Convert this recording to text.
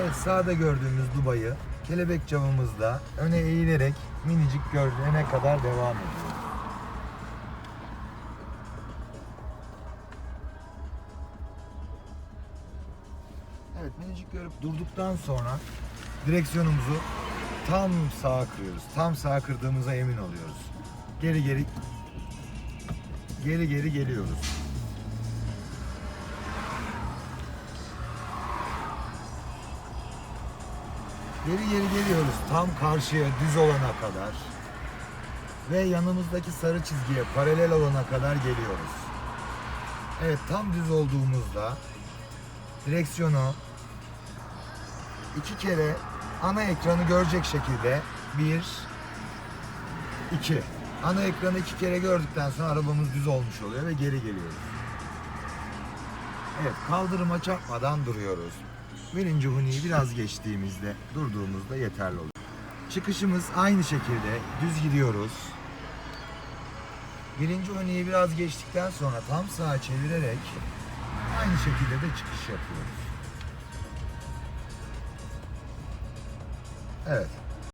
Evet sağda gördüğümüz Dubai'yi kelebek camımızda öne eğilerek minicik görene kadar devam ediyor. Evet minicik görüp durduktan sonra direksiyonumuzu tam sağa kırıyoruz. Tam sağa kırdığımıza emin oluyoruz. Geri geri geri geri geliyoruz. Geri geri geliyoruz tam karşıya düz olana kadar ve yanımızdaki sarı çizgiye paralel olana kadar geliyoruz. Evet tam düz olduğumuzda direksiyonu iki kere ana ekranı görecek şekilde bir iki ana ekranı iki kere gördükten sonra arabamız düz olmuş oluyor ve geri geliyoruz. Evet kaldırıma çarpmadan duruyoruz. Birinci huniyi biraz geçtiğimizde durduğumuzda yeterli olur. Çıkışımız aynı şekilde düz gidiyoruz. Birinci huniyi biraz geçtikten sonra tam sağa çevirerek aynı şekilde de çıkış yapıyoruz. Evet.